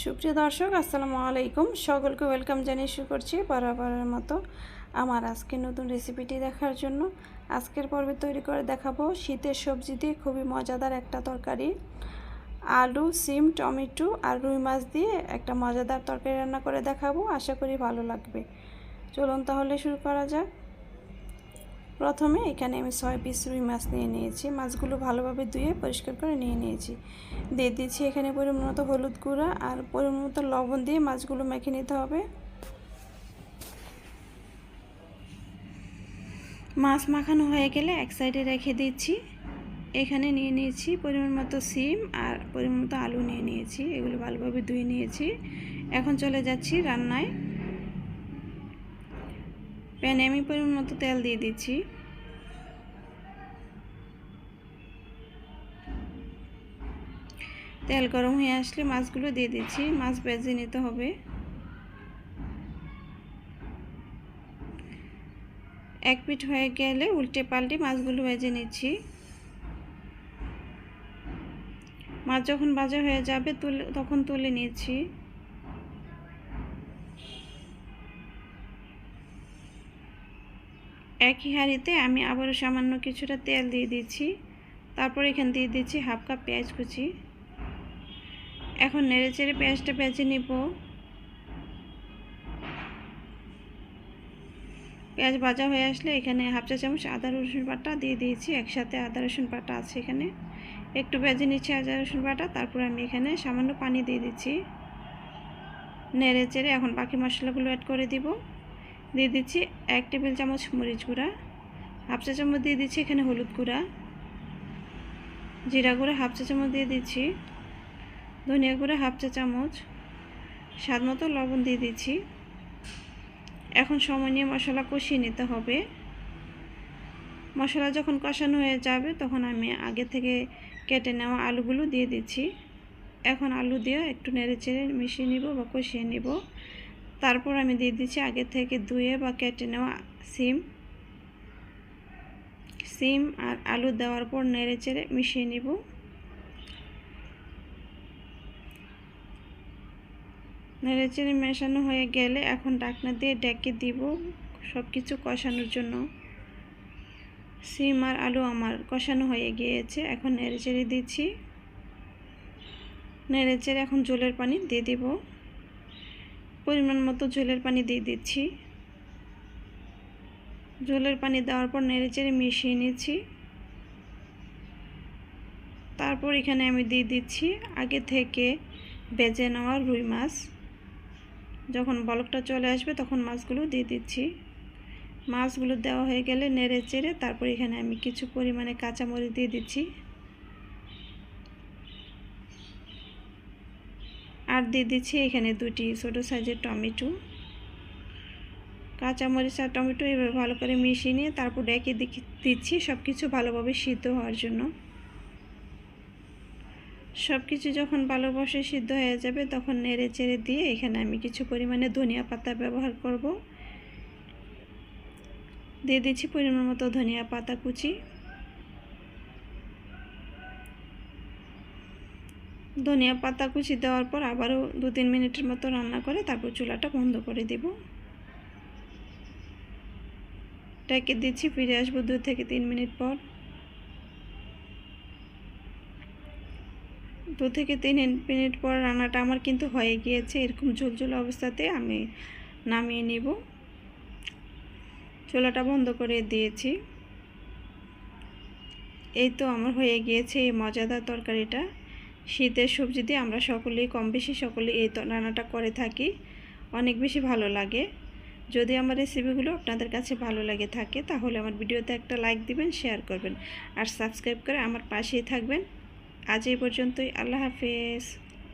সুপ্রিয় দর্শক, আসসালামু আলাইকুম। সকলকে ওয়েলকাম জানিয়ে শুরু করছি বরাবরের মতো আমার আজকে নতুন রেসিপিটি দেখার জন্য। আজকের পর্বে তৈরি করে দেখাবো শীতের সবজি দিয়ে খুবই মজাদার একটা তরকারি। আলু, সিম, টমেটো আর রুই মাছ দিয়ে একটা মজাদার তরকারি রান্না করে দেখাবো। আশা করি ভালো লাগবে। চলুন তাহলে শুরু করা যাক। প্রথমে এখানে আমি ছয় পিস রুই মাছ নিয়ে নিয়েছি। মাছগুলো ভালোভাবে ধুয়ে পরিষ্কার করে নিয়ে নিয়েছি। দিয়ে দিচ্ছি এখানে পরিমাণ মতো হলুদ গুঁড়া আর পরিমাণ মতো লবণ দিয়ে মাছগুলো মেখে নিতে হবে। মাছ মাখানো হয়ে গেলে এক সাইডে রেখে দিচ্ছি। এখানে নিয়ে নিয়েছি পরিমাণ মতো সিম আর পরিমাণ মতো আলু নিয়ে নিয়েছি। এগুলো ভালোভাবে ধুয়ে নিয়েছি। এখন চলে যাচ্ছি রান্নায়। প্যানে আমি পরিমাণ মতো তেল দিয়ে দিচ্ছি। তেল গরম হয়ে আসলে মাছগুলো দিয়ে দিচ্ছি, মাছ ভেজে নিতে হবে। এক পিঠ হয়ে গেলে উল্টে পাল্টে মাছগুলো ভেজে নিচ্ছি। মাছ যখন ভাজা হয়ে যাবে, তুলে তখন তুলে নিচ্ছি। একই হাঁড়িতে আমি আবারও সামান্য কিছুটা তেল দিয়ে দিচ্ছি। তারপর এখান দিয়ে দিচ্ছি হাফ কাপ পেঁয়াজ কুচি। এখন নেড়ে চেড়ে পেঁয়াজটা বেজে নিব। পেঁয়াজ ভাজা হয়ে আসলে এখানে হাফ চা চামচ আদা রসুন বাটা দিয়ে দিয়েছি। একসাথে আদা রসুন বাটা আছে এখানে। একটু ভেজে নিচ্ছি আদা রসুন বাটা, তারপর আমি এখানে সামান্য পানি দিয়ে দিচ্ছি। নেড়ে চেড়ে এখন বাকি মশলাগুলো অ্যাড করে দিব। দিয়ে দিচ্ছি এক টেবিল চামচ মরিচ গুঁড়া, হাফ চা চামচ দিয়ে দিচ্ছি এখানে হলুদ গুঁড়া, জিরা গুঁড়া হাফ চা চামচ দিয়ে দিচ্ছি, ধনিয়া গুঁড়া হাফ চা চামচ, স্বাদ মতো লবণ দিয়ে দিচ্ছি। এখন সময় নিয়ে মশলা কষিয়ে নিতে হবে। মশলা যখন কষানো হয়ে যাবে তখন আমি আগে থেকে কেটে নেওয়া আলুগুলো দিয়ে দিচ্ছি। এখন আলু দিয়ে একটু নেড়ে চেড়ে মিশিয়ে নিব বা কষিয়ে নিব। তারপর আমি দিয়ে দিচ্ছি আগে থেকে ধুয়ে বা কেটে নেওয়া সিম। সিম আর আলু দেওয়ার পর নেড়ে চেড়ে মিশিয়ে নিব। নেড়ে চেড়ে মেশানো হয়ে গেলে এখন ডাকনা দিয়ে ডেকে দিব সব কিছু কষানোর জন্য। সিম আর আলু আমার কষানো হয়ে গিয়েছে, এখন নেড়ে চেড়ে দিচ্ছি। নেড়ে চেড়ে এখন জলের পানি দিয়ে দিব। পরিমাণ মতো ঝোলের পানি দিয়ে দিচ্ছি। ঝোলের পানি দেওয়ার পর নেড়ে চেড়ে মিশিয়ে নিচ্ছি। তারপর এখানে আমি দিয়ে দিচ্ছি আগে থেকে বেজে নেওয়া রুই মাছ। যখন বলকটা চলে আসবে তখন মাছগুলো দিয়ে দিচ্ছি। মাছগুলো দেওয়া হয়ে গেলে নেড়ে চেড়ে তারপর এখানে আমি কিছু পরিমাণে কাঁচামরিচ দিয়ে দিচ্ছি। আর দিয়ে দিচ্ছি এখানে দুটি ছোটো সাইজের টমেটো। কাঁচামরিচ আর টমেটো এভাবে ভালো করে মিশিয়ে নিয়ে তারপর ডেকে দিচ্ছি সব কিছু ভালোভাবে সিদ্ধ হওয়ার জন্য। সব কিছু যখন ভালোবাসে সিদ্ধ হয়ে যাবে তখন নেড়ে চেড়ে দিয়ে এখানে আমি কিছু পরিমাণে ধনিয়া পাতা ব্যবহার করব। দিয়ে দিচ্ছি পরিমাণ মতো ধনিয়া পাতা কুচি। ধনিয়া পাতা কুচি দেওয়ার পর আবারও দু তিন মিনিটের মতো রান্না করে তারপর চুলাটা বন্ধ করে দেব। ডেকে দিচ্ছি ফিরে আসব দু থেকে তিন মিনিট পর। দু থেকে তিন মিনিট পর রান্নাটা আমার কিন্তু হয়ে গিয়েছে এরকম ঝুলঝুল অবস্থাতে আমি নামিয়ে নিব। চুলাটা বন্ধ করে দিয়েছি। এই তো আমার হয়ে গিয়েছে এই মজাদার তরকারিটা। শীতের সবজি দিয়ে আমরা সকলেই কম বেশি সকলেই এই রান্নাটা করে থাকি। অনেক বেশি ভালো লাগে। যদি আমার রেসিপিগুলো আপনাদের কাছে ভালো লাগে থাকে, তাহলে আমার ভিডিওতে একটা লাইক দিবেন শেয়ার করবেন। আর সাবস্ক্রাইব করে আমার পাশেই থাকবেন। আজ এই পর্যন্তই। আল্লাহ হাফেজ।